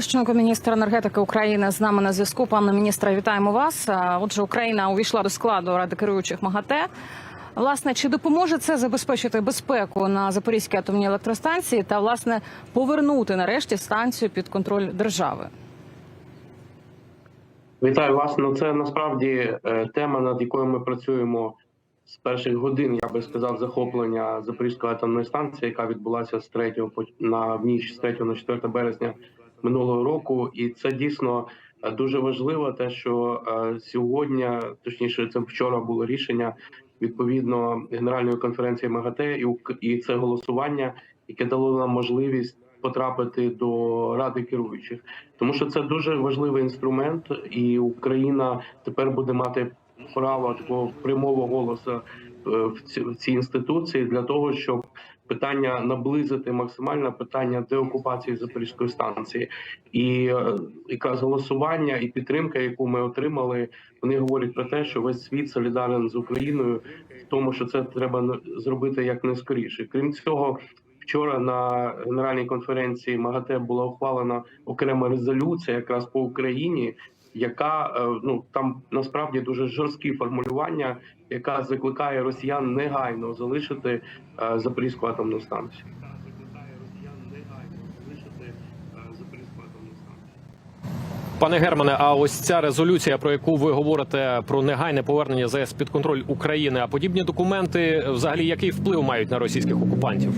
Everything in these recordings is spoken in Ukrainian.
Галущенко, міністр енергетики України, з нами на зв'язку. Пане міністре, вітаємо вас. Отже, Україна увійшла до складу ради керуючих МАГАТЕ. Власне, чи допоможе це забезпечити безпеку на Запорізькій атомній електростанції та власне повернути нарешті станцію під контроль держави? Вітаю вас. Ну це насправді е, тема, над якою ми працюємо з перших годин. Я би сказав, захоплення Запорізької атомної станції, яка відбулася з 3 по- на ніч з 3 на 4 березня минулого року. І це дійсно е, дуже важливо, те, що е, сьогодні, точніше, це вчора було рішення відповідно Генеральної конференції МАГАТЕ, і це голосування, яке дало нам можливість потрапити до ради керуючих тому що це дуже важливий інструмент, і Україна тепер буде мати право такого прямого голосу е, в цій інституції для того, щоб питання наблизити максимально питання деокупації Запорізької станції, і е, якраз голосування і підтримка, яку ми отримали, вони говорять про те, що весь світ солідарен з Україною в тому, що це треба зробити як найскоріше. Крім цього. Вчора на генеральній конференції МАГАТЕ була ухвалена окрема резолюція якраз по Україні, яка е, ну там насправді дуже жорсткі формулювання, яка закликає росіян негайно залишити е, Запорізьку атомну станцію. Пане Германе, а ось ця резолюція, про яку ви говорите про негайне повернення ЗС під контроль України, а подібні документи взагалі який вплив мають на російських окупантів?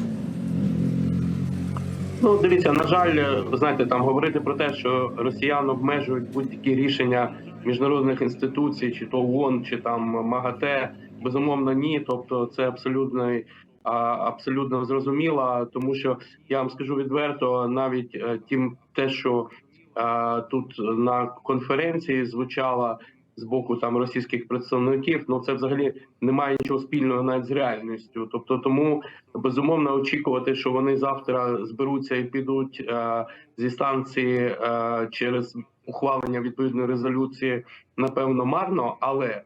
Ну, дивіться, на жаль, ви знаєте, там говорити про те, що росіян обмежують будь-які рішення міжнародних інституцій, чи то ООН, чи там МАГАТЕ, безумовно, ні. Тобто, це абсолютно абсолютно зрозуміло, тому що я вам скажу відверто, навіть е, тим, те, що е, тут на конференції звучало з боку там російських представників, ну це взагалі не має нічого спільного навіть з реальністю. Тобто, тому безумовно очікувати, що вони завтра зберуться і підуть е, зі станції е, через ухвалення відповідної резолюції, напевно, марно, але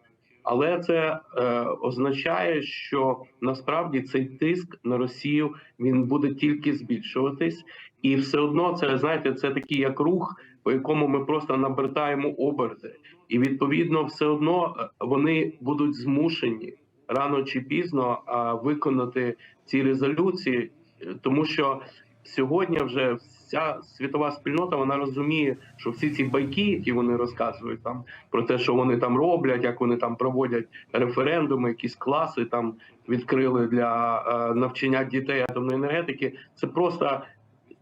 але це е, означає, що насправді цей тиск на Росію він буде тільки збільшуватись, і все одно це знаєте, це такий як рух, по якому ми просто набертаємо оберти, і відповідно, все одно е, вони будуть змушені рано чи пізно виконати ці резолюції, е, тому що сьогодні вже вся світова спільнота вона розуміє, що всі ці байки, які вони розказують там про те, що вони там роблять, як вони там проводять референдуми, якісь класи там відкрили для е, навчання дітей атомної енергетики, це просто.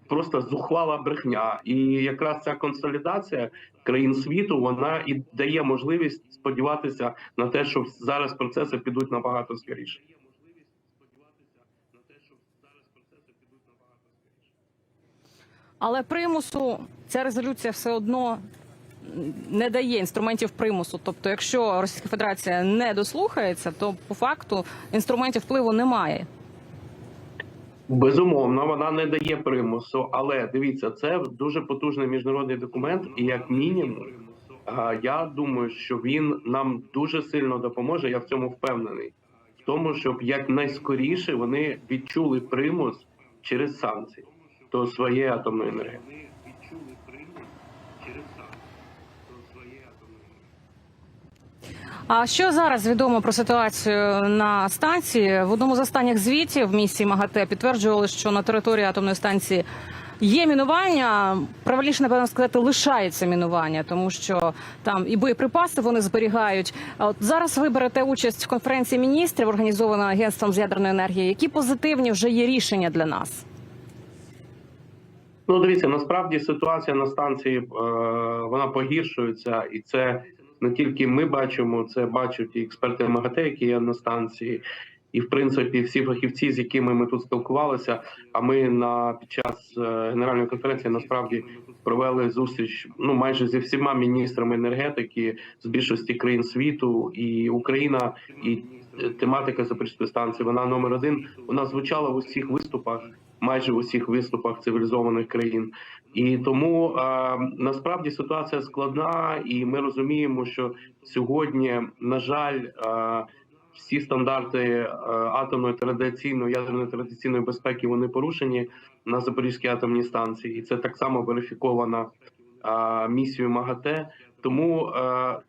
Просто зухвала брехня, і якраз ця консолідація країн світу вона і дає можливість сподіватися на те, що зараз процеси підуть набагато скоріше. Але примусу ця резолюція все одно не дає інструментів примусу. Тобто, якщо Російська Федерація не дослухається, то по факту інструментів впливу немає. Безумовно, вона не дає примусу, але дивіться, це дуже потужний міжнародний документ, і як мінімум, я думаю, що він нам дуже сильно допоможе. Я в цьому впевнений, в тому, щоб якнайскоріше вони відчули примус через санкції до своєї атомної енергетики. А що зараз відомо про ситуацію на станції? В одному з останніх звітів місії МАГАТЕ підтверджували, що на території атомної станції є мінування. Правильніше, напевно, сказати, лишається мінування, тому що там і боєприпаси вони зберігають. А От зараз ви берете участь в конференції міністрів, організована агентством з ядерної енергії. Які позитивні вже є рішення для нас? Ну, дивіться, насправді ситуація на станції е, вона погіршується, і це не тільки ми бачимо, це бачать і експерти МАГАТЕ, які є на станції, і в принципі всі фахівці, з якими ми тут спілкувалися. А ми на під час е, генеральної конференції насправді провели зустріч ну майже зі всіма міністрами енергетики з більшості країн світу, і Україна і е, тематика Запорізької станції. Вона номер один. Вона звучала в усіх виступах майже в усіх виступах цивілізованих країн. І тому е, насправді ситуація складна, і ми розуміємо, що сьогодні, на жаль, е, всі стандарти атомної традиційної ядерної традиційної безпеки вони порушені на Запорізькій атомній станції, і це так само верифіковано е, місією МАГАТЕ. Тому е,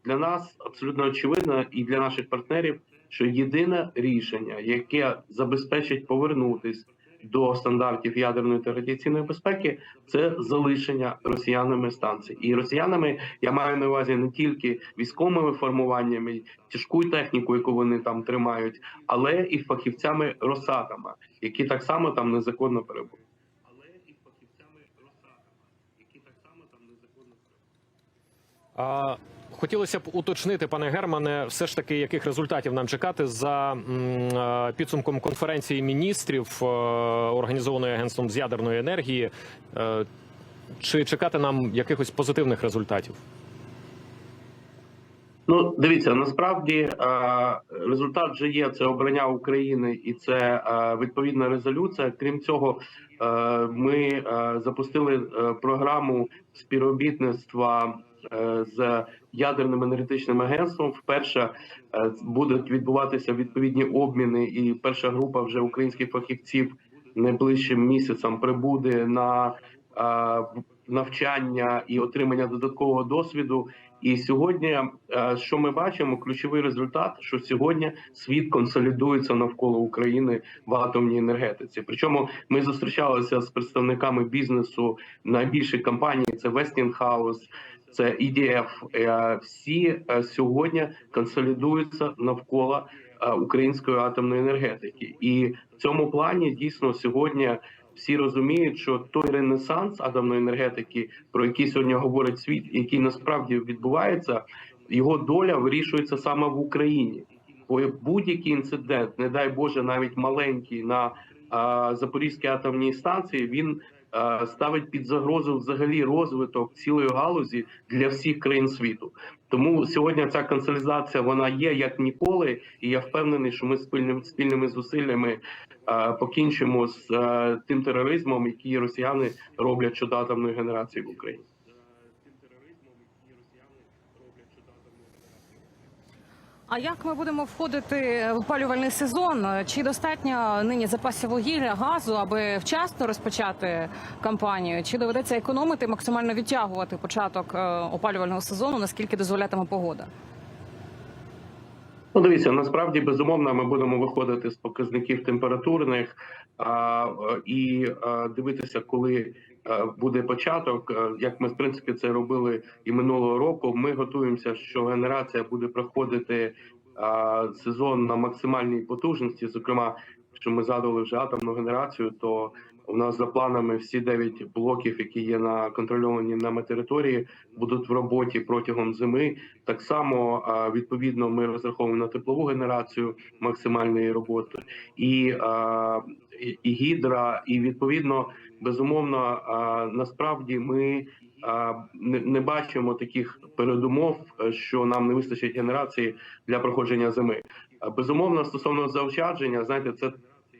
для нас абсолютно очевидно і для наших партнерів, що єдине рішення, яке забезпечить повернутись до стандартів ядерної та радіаційної безпеки, це залишення росіянами станцій. І росіянами я маю на увазі не тільки військовими формуваннями, тяжку техніку, яку вони там тримають, але і фахівцями Росатома, які так само там незаконно перебувають. Але і фахівцями Росатома, які так само там незаконно перебувають. А, хотілося б уточнити, пане Германе, все ж таки, яких результатів нам чекати за е, підсумком конференції міністрів, е, організованої агентством з ядерної енергії. Е, Чи чекати нам якихось позитивних результатів? Ну, дивіться, насправді результат вже є. Це обрання України і це відповідна резолюція. Крім цього, ми запустили програму співробітництва з ядерним енергетичним агентством. Вперше е, будуть відбуватися відповідні обміни, і перша група вже українських фахівців найближчим місяцем прибуде на е, навчання і отримання додаткового досвіду. І сьогодні, е, що ми бачимо, ключовий результат, що сьогодні світ консолідується навколо України в атомній енергетиці. Причому ми зустрічалися з представниками бізнесу найбільших компаній: це Westinghouse, це EDF. Е, Всі е, сьогодні консолідуються навколо е, української атомної енергетики, і в цьому плані дійсно сьогодні. Всі розуміють, що той ренесанс атомної енергетики, про який сьогодні говорить світ, який насправді відбувається, його доля вирішується саме в Україні. Бо будь-який інцидент, не дай Боже, навіть маленький на Запорізькій атомній станції, він ставить під загрозу взагалі розвиток цілої галузі для всіх країн світу. Тому сьогодні ця консолідація вона є як ніколи, і я впевнений, що ми спільними спільними зусиллями е, покінчимо з е, тим тероризмом, який росіяни роблять щодо атомної генерації в Україні. А як ми будемо входити в опалювальний сезон? Чи достатньо нині запасів вугілля, газу, аби вчасно розпочати кампанію? Чи доведеться економити, максимально відтягувати початок е, опалювального сезону, наскільки дозволятиме погода? Ну, дивіться, насправді безумовно ми будемо виходити з показників температурних а, і а, дивитися, коли буде початок. Як ми в принципі це робили і минулого року. Ми готуємося, що генерація буде проходити а, сезон на максимальній потужності. Зокрема, що ми задали вже атомну генерацію, то у нас за планами всі 9 блоків, які є на контрольовані нами території, будуть в роботі протягом зими. Так само відповідно ми розраховуємо на теплову генерацію максимальної роботи і, і, гідра, і відповідно безумовно насправді ми. Не, бачимо таких передумов, що нам не вистачить генерації для проходження зими. А, Безумовно, стосовно заощадження, знаєте, це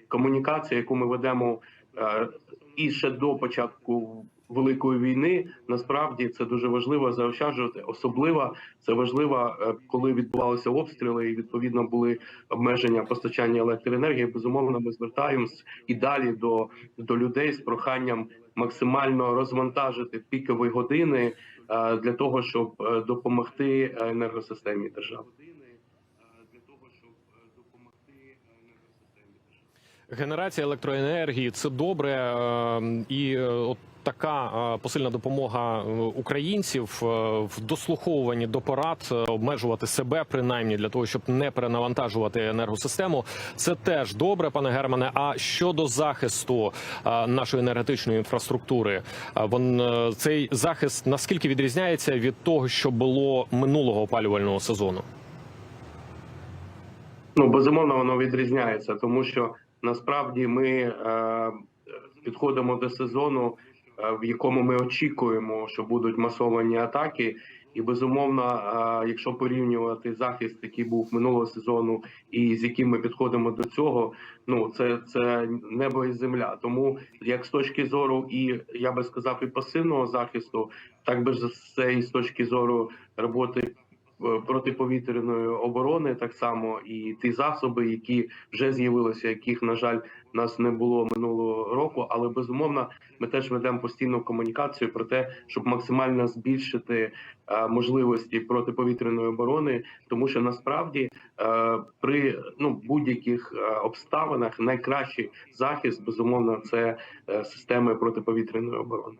комунікація, яку ми ведемо е, і ще до початку великої війни. Насправді це дуже важливо заощаджувати. Особливо це важливо, е, коли відбувалися обстріли і відповідно були обмеження постачання електроенергії. Безумовно, ми звертаємось і далі до, до людей з проханням максимально розвантажити пікові години е, для того, щоб е, допомогти енергосистемі держави. Для того щоб допомогти енергосистемі держави. Генерація електроенергії це добре, е, і е, от така е, посильна допомога українців в дослуховуванні до порад, обмежувати себе принаймні для того, щоб не перенавантажувати енергосистему. Це теж добре, пане Германе. А щодо захисту нашої енергетичної інфраструктури, вон цей захист наскільки відрізняється від того, що було минулого опалювального сезону? Ну безумовно, воно відрізняється, тому що насправді ми е, підходимо до сезону, е, в якому ми очікуємо, що будуть масовані атаки. І безумовно, е, якщо порівнювати захист, який був минулого сезону, і з яким ми підходимо до цього, ну це, це небо і земля. Тому як з точки зору, і я би сказав, і пасивного захисту, так би ж це і з точки зору роботи протиповітряної оборони, так само і ті засоби, які вже з'явилися, яких на жаль нас не було минулого року. Але безумовно, ми теж ведемо постійну комунікацію про те, щоб максимально збільшити е, можливості протиповітряної оборони, тому що насправді е, при ну будь-яких е, обставинах найкращий захист безумовно це е, системи протиповітряної оборони.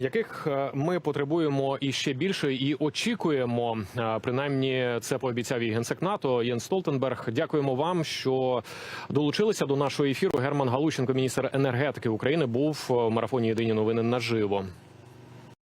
Яких е, ми потребуємо і ще більше, і очікуємо, е, принаймні це пообіцяв і генсек НАТО Єн Столтенберг. Дякуємо вам, що долучилися до нашого ефіру. Герман Галущенко, міністр енергетики України, був в марафоні Єдині новини наживо.